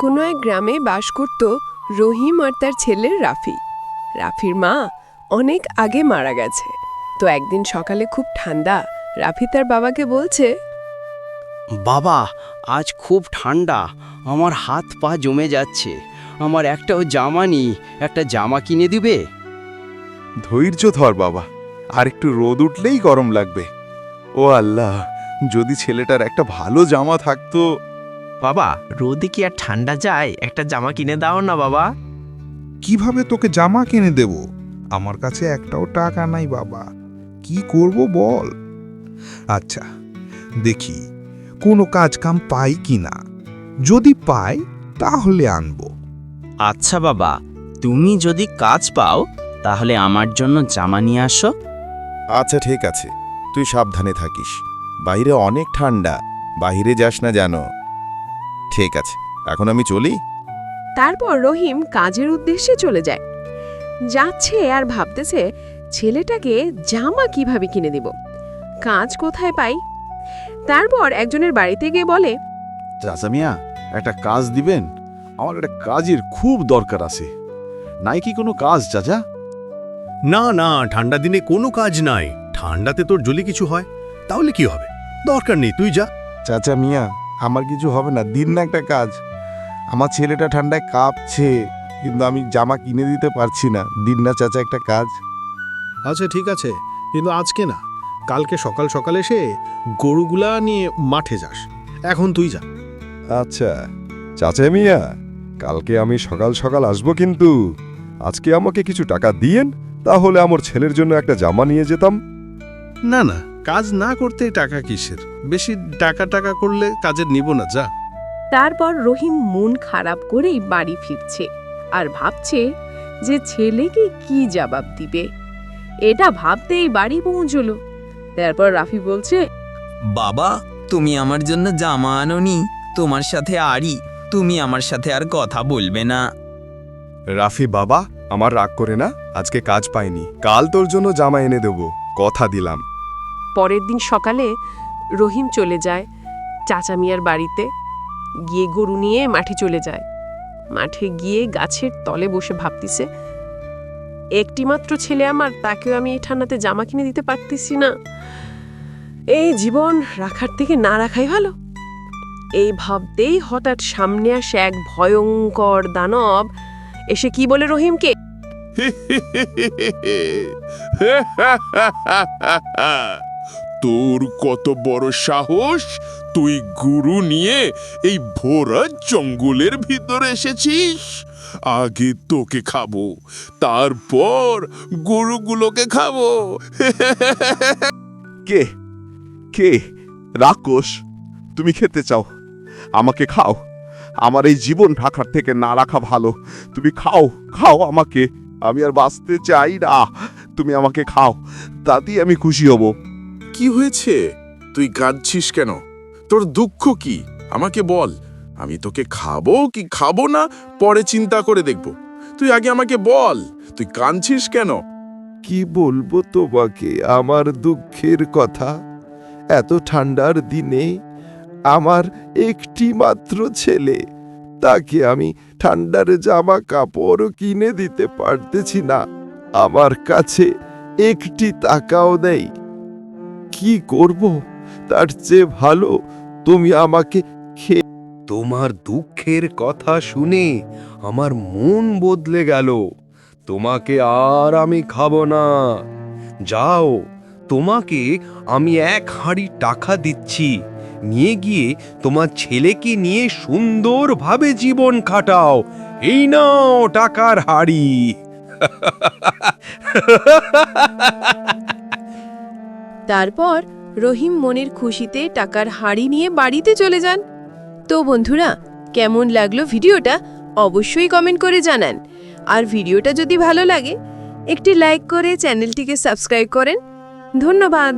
কোনো এক গ্রামে বাস করত রহিম আর তার ছেলে রাফি। রাফির মা অনেক আগে মারা গেছে। তো একদিন সকালে খুব ঠান্ডা রাফি তার বাবাকে বলছে বাবা আজ খুব ঠান্ডা। আমার হাত পা জমে যাচ্ছে। আমার একটাও জামা নেই। একটা জামা কিনে দিবে? ধৈর্য ধর বাবা। আর একটু রোদ উঠলেই গরম লাগবে। ও আল্লাহ যদি ছেলেটার একটা ভালো জামা থাকতো বাবা রোদে কি আর ঠান্ডা যায়? একটা জামা কিনে দাও না বাবা। কীভাবে তোকে জামা কিনে দেব? আমার কাছে একটাও টাকা নাই বাবা। কি করব বল? আচ্ছা দেখি কোনো কাজ কাম পাই কি না? যদি পাই তাহলে আনব। আচ্ছা বাবা তুমি যদি কাজ পাও তাহলে আমার জন্য জামা নিয়ে আসো। আচ্ছা ঠিক আছে। তুই সাবধানে থাকিস। বাইরে অনেক ঠান্ডা। বাইরে যাস না জানো। ঠিক আছে এখন আমি চলি। তারপর রহিম কাজের উদ্দেশ্যে চলে যায়। যাচ্ছে আর ভাবতেছে ছেলেটাকে জামা কীভাবে কিনে দিব? কাজ কোথায় পাই? তারপর একজনের বাড়িতে গিয়ে বলে চাচা মিয়া একটা কাজ দিবেন? আমার একটা কাজের খুব দরকার আছে। নাই কি কোনো কাজ চাচা? না না ঠান্ডা দিনে কোনো কাজ নাই। ঠান্ডাতে তোর জলি কিছু হয়। তাহলে কি হবে? দরকার নেই তুই যা। চাচা মিয়া আমার কিছু হবে না দিন না একটা কাজ। আমার ছেলেটা ঠান্ডায় কাঁপছে কিন্তু আমি জামা কিনে দিতে পারছি না। দিন না চাচা একটা কাজ। আচ্ছা ঠিক আছে কিন্তু আজকে না কালকে সকাল সকাল এসে গরুগুলা নিয়ে মাঠে যাস। এখন তুই যা। আচ্ছা চাচা মিয়া কালকে আমি সকাল সকাল আসব কিন্তু আজকে আমাকে কিছু টাকা দিয়েন তাহলে আমার ছেলের জন্য একটা জামা নিয়ে যেতাম। না না কাজ না করতে টাকা কিসের? বেশি টাকা টাকা করলে কাজের নিব না যা। তারপর রহিম মন খারাপ করেই বাড়ি ফিরছে আর ভাবছে যে ছেলেকে কি জবাব দিবে। এটা ভাবতেই বাড়ি পৌঁছলো। তারপর রাফি বলছে বাবা তুমি আমার জন্য জামা আনোনি তোমার সাথে আরি তুমি আমার সাথে আর কথা বলবে না। রাফি বাবা আমার রাগ করে না আজকে কাজ পাইনি। কাল তোর জন্য জামা এনে দেবো কথা দিলাম। পরের দিন সকালে রহিম চলে যায় চাচা মিয়ার বাড়িতে গিয়ে গরু নিয়ে মাঠে চলে যায় মাঠে গিয়ে গাছের তলে বসে ভাবতিছে একটিমাত্র ছেলে আমার তাকেও আমি এই ঠান্ডাতে জামা কিনে দিতে পারতেছি না এই জীবন রাখার থেকে না রাখাই ভালো এই ভাবতেই হঠাৎ সামনে আসে এক ভয়ঙ্কর দানব এসে কি বলে রহিমকে তোর কত বড় সাহস? তুই গুরু নিয়ে এই ভোরা জঙ্গলের ভিতরে এসেছিস? আগে তোকে খাব, তারপর গরুগুলোকে খাব। কে? কে? রাক্ষস, তুমি খেতে চাও? আমাকে খাও। আমার এই জীবন রাখার থেকে না রাখা ভালো। তুমি খাও খাও আমাকে। আমি আর বাঁচতে চাই না। তুমি আমাকে খাও। তাতেই আমি খুশি হব। কি হয়েছে? তুই কাঁদছিস কেন? তোর দুঃখ কি? আমাকে বল। আমি তোকে খাব কি খাব না? পরে চিন্তা করে দেখব। তুই আগে আমাকে বল। তুই কাঁদছিস কেন? কি বলব তোমাকে? আমার দুঃখের কথা। এত ঠান্ডার দিনে আমার একটি মাত্র ছেলে। তাকে আমি ঠান্ডার জামা কাপড় কিনে দিতে পারতেছি না। আমার কাছে একটি টাকাও নেই। কি করব? তার চেয়ে ভালো তুমি আমাকে তোমার দুঃখের কথা শুনে আমার মন বদলে গেল। তোমাকে আর আমি খাব না। যাও, তোমাকে আমি এক হাঁড়ি টাকা দিচ্ছি। নিয়ে গিয়ে তোমার ছেলেকে নিয়ে সুন্দরভাবে জীবন কাটাও এই নাও টাকার হাড়ি। তারপর রহিম মনের খুশিতে টাকার হাড়ি নিয়ে বাড়িতে চলে যান। তো বন্ধুরা, কেমন লাগল ভিডিওটা অবশ্যই কমেন্ট করে জানান। আর ভিডিওটা যদি ভালো লাগে, একটি লাইক করে চ্যানেলটিকে সাবস্ক্রাইব করেন। ধন্যবাদ।